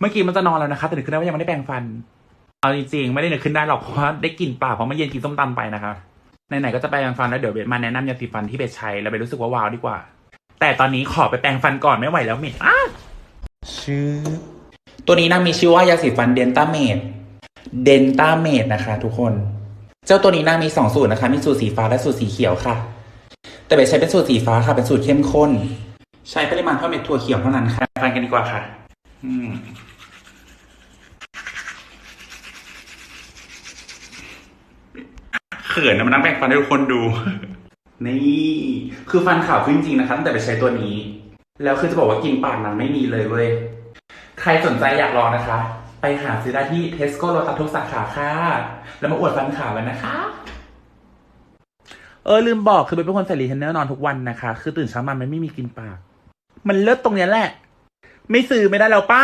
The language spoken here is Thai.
เมื่อกี้มันจะนอนแล้วนะคะแต่นึกขึ้นได้ว่ายังไม่ได้แปรงฟัน เอาจริงๆไม่ได้นึกขึ้นได้หรอกเพราะว่าได้กลิ่นปากเพราะเมื่อเย็นกินส้มตำไปนะคะไหนๆก็จะแปรงฟันแล้วเดี๋ยวเบสมาแนะนำยาสีฟันที่เบสใช้แล้วเบสรู้สึกว่าว้าวดีกว่า แต่ตอนนี้ขอไปแปรงฟันก่อนไม่ไหวแล้วเหม็นอ้าชื่อ ตัวนี้นางมีชื่อว่ายาสีฟันเดนต้าเมดเดนต้าเมดนะคะ ทุกคน เจ้าตัวนี้นางมีสองสูตรนะคะ มีสูตรสีฟ้าและสูตรสีเขียวค่ะ แต่เบสใช้เป็นสูตรสีฟ้าค่ะ เป็นสูตรเข้มข้น ใช้ปริมาณเท่าเม็ดถั่วเขียวเท่านั้นค่ะฟันกันดีกว่าค่ะ อืมเขินนะมันนั่งแปรงฟันให้ทุกคนดู นี่ คือฟันขาวขึ้นจริงๆนะคะตั้งแต่ไปใช้ตัวนี้ แล้วคือจะบอกว่ากินปากนั้นไม่มีเลยเว้ย ใครสนใจอยากลองนะคะ ไปหาซื้อได้ที่เทสโก้โ t ตัสทุกสาขาค่ะ แล้วมาอวดฟันขาวกันนะคะ เออลืมบอกคือเป็นคนใส่รีเทนเนอร์นอนทุกวันนะคะ คือตื่นเช้ามามันไม่มีกลินปาก มันเลิศตรงเนี้ยแหละ ไม่ซื้อไม่ได้แล้วปะ